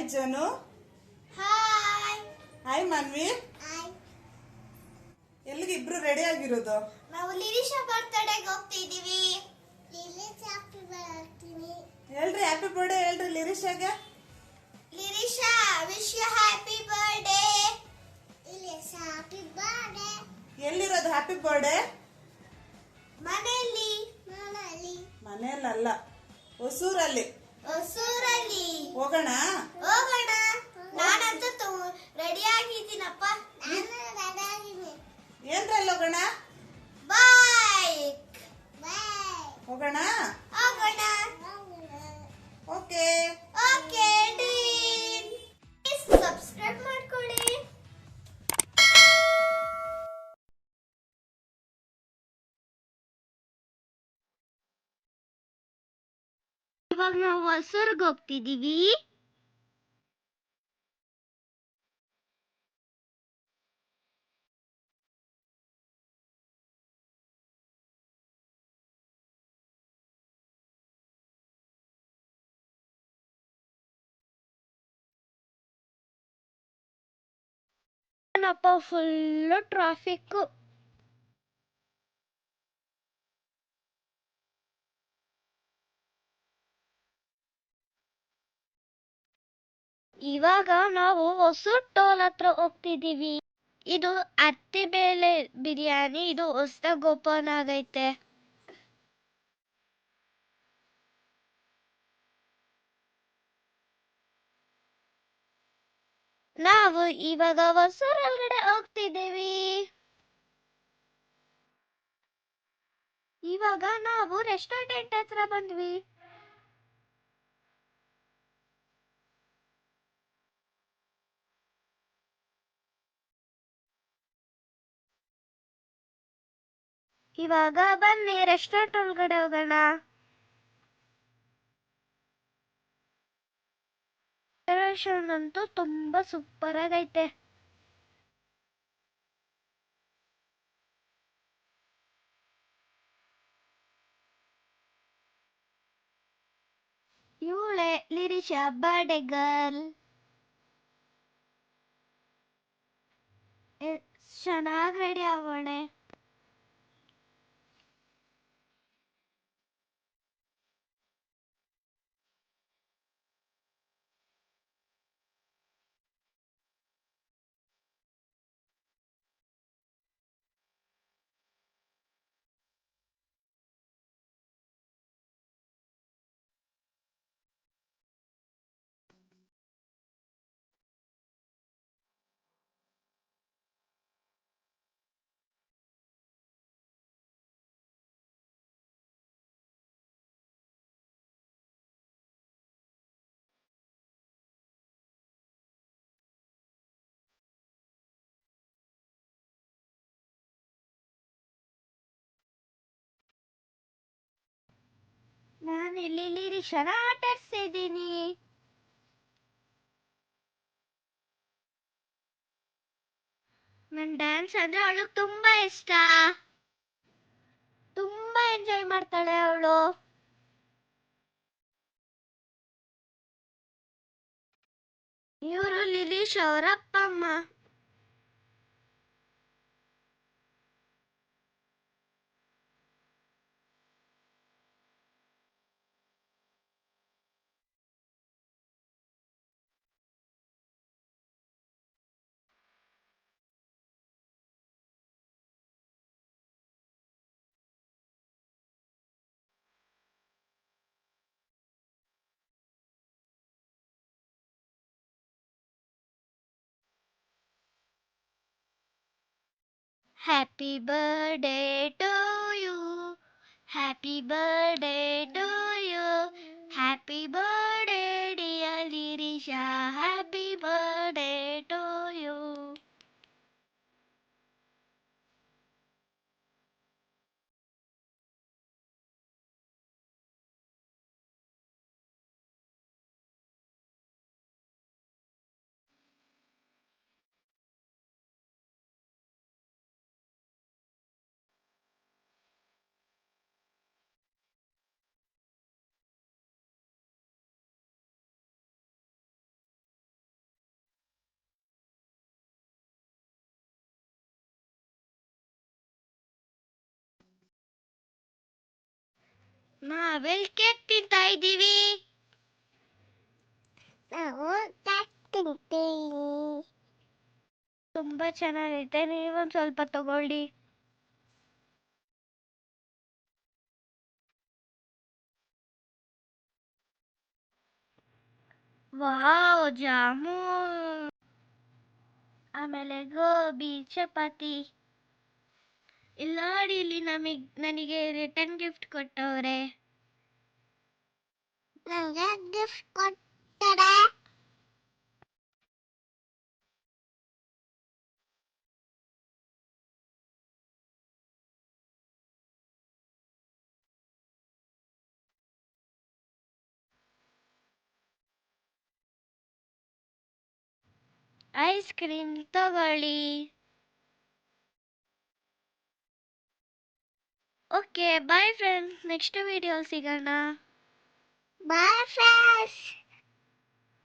Hi Janu hi hi Manvi hi ಎಲ್ಲಿಗೆ ಇಬ್ರು ready ಆಗಿರೋದು? ನಾವು ಲಿರಿಶಾ ಬರ್ತ್ಡೇಗೆ ಹೋಗ್ತಿದೀವಿ ಲಿರಿಶಾ ಹ್ಯಾಪಿ ಬರ್ತೀನಿ ಹೇಳ್ರಿ ಹ್ಯಾಪಿ ಬರ್ಡೇ ಹೇಳ್ರಿ ಲಿರಿಶಾಗೆ. Lirisha wish you happy birthday Lirisha happy birthday ಎಲ್ಲಿರೋದು ಹ್ಯಾಪಿ ಬರ್ಡೇ ಮನೆಯಲ್ಲಿ. ಮನೆಯಲ್ಲಿ. ಮನೆಯಲ್ಲಲ್ಲ ಹೊಸೂರಲ್ಲಿ. ಹೊಸೂರಲ್ಲಿ. ಹೋಗೋಣ? ಹೋಗೋಣ. ನಾನಂತೂ ರೆಡಿ ಆಗಿದ್ದೀನಪ್ಪ. ಏನ್ರಲ್ಲಿ ಹೋಗೋಣ? ಇವಾಗ ನಾವು ಹೊಸೂರ್ಗೆ ಹೋಗ್ತಿದೀವಿ ಏನಪ್ಪ ಫುಲ್ಲು ಟ್ರಾಫಿಕ್ಕು ಇವಾಗ ನಾವು ಹೊಸೂರ್ ಟೋಲ್ ಹತ್ರ ಹೋಗ್ತಿದೀವಿ ಇದು ಅತ್ತಿ ಬೇಳೆ ಬಿರಿಯಾನಿ, ಇದು ಹೊಸದ ಓಪನ್ ಆಗೈತೆ. ನಾವು ಇವಾಗ ಹೊಸೂರ್ ಒಳಗಡೆ ಹೋಗ್ತಿದ್ದೀವಿ. ಇವಾಗ ನಾವು ರೆಸ್ಟೋರೆಂಟ್ ಹತ್ರ ಬಂದ್ವಿ. ಇವಾಗ ಬನ್ನಿ ರೆಸ್ಟೋರೆಂಟ್ ಒಳಗಡೆ ಹೋಗೋಣ. ಡೆಕೋರೇಷನ್ ಅಂತೂ ತುಂಬಾ ಸೂಪರ್ ಆಗೈತೆ. ಇವಳೆ ಲಿರಿಶಾ ಬರ್ಡೇ ಗರ್ಲ್ ಚೆನ್ನಾಗಿ ರೆಡಿ ಆಗೋಣೆ ನಾನು ಇಲ್ಲಿ ಲಿರಿಶನ ಆಟಾಡ್ಸಿದ್ದೀನಿ ನನ್ ಡ್ಯಾನ್ಸ್ ಅಂದ್ರೆ ಅವಳಿಗೆ ತುಂಬಾ ಇಷ್ಟ. ತುಂಬಾ ಎಂಜಾಯ್ ಮಾಡ್ತಾಳೆ ಅವಳು. ಇವರು ಲಿಲೀಶ್ ಅವರ ಅಮ್ಮ. Happy birthday to you. Happy birthday to you. Happy birthday, dear Lirisha. Happy birthday ನಾವೆಲ್ ಕೇಕ್ ತಿಂತಾ ಇದ್ದೀವಿ? ನಾವು ಕೇಕ್ ತಿಂತೀವಿ ತುಂಬಾ ಚೆನ್ನಾಗೈತೆ ನೀವೊಂದು ಸ್ವಲ್ಪ ತಗೊಳ್ಳಿ. ವಾವ್ ಜಾಮೂನ್. ಆಮೇಲೆ ಗೋಬಿ ಚಪಾತಿ. ನೋಡಿ ಇಲ್ಲಿ ನಮಗ್ ನನಗೆ ರಿಟರ್ನ್ ಗಿಫ್ಟ್ ಕೊಟ್ಟವ್ರೆ. ನನಗೆ ಗಿಫ್ಟ್ ಕೊಟ್ಟರೆ? ಐಸ್ ಕ್ರೀಮ್ ತಗೊಳ್ಳಿ. okay bye friends next video ಸಿಗೋಣ ಬಾಯ್ ಫ್ರೆಂಡ್ಸ್